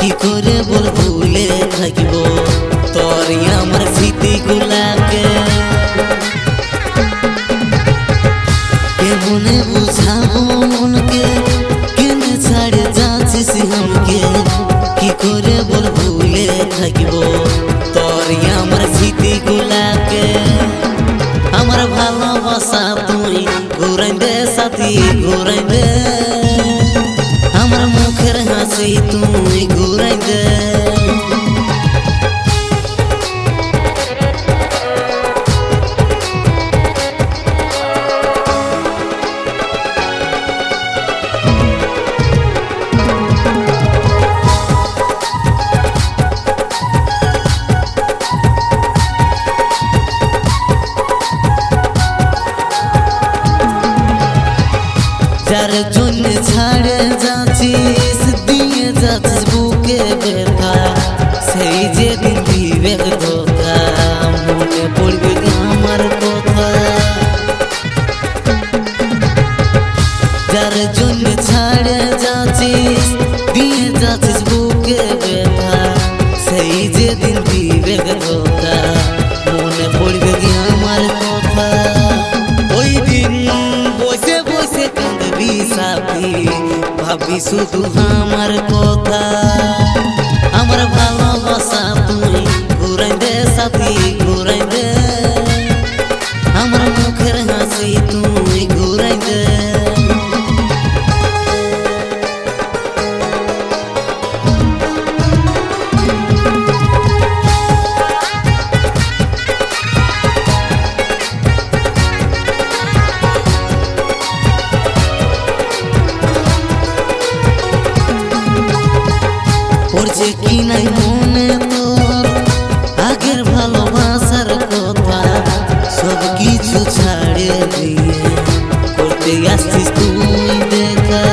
কি করে বল ভুলে থাকিব যার জন্য ছাড়ে যাচ্ছিস, দিয়ে যাচ্ছিস বুকে ব্যথা। সেই যে দিবে ধোকা মনে পড়বে আমার কথা। যার জন্য ছাড়ে যাচ্ছিস, দিয়ে যাচ্ছিস বুকে ব্যথা। সেই যে দিন দিবে ধোকা মনে পড়বে আমার কথা। ভাবি শুধু আমার কথা। পড়ছে কি নাই মনে তোর আগের ভালোবাসার কথা সব কিছু ছাড়ে দিয়ে করতে আসছিস তুই দেখা।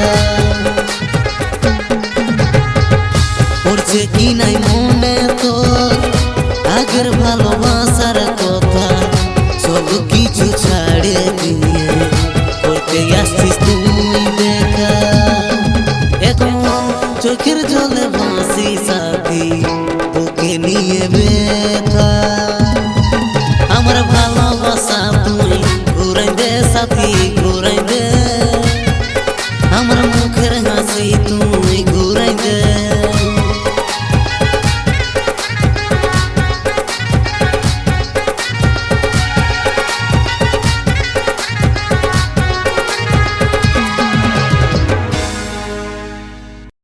পড়ছে কি নাই মনে তোর, আগের ভালোবাসার কথা সব কিছু ছাড়ে দিয়ে করতে আসছিস তুই দেখা। এখন চোখের জলে see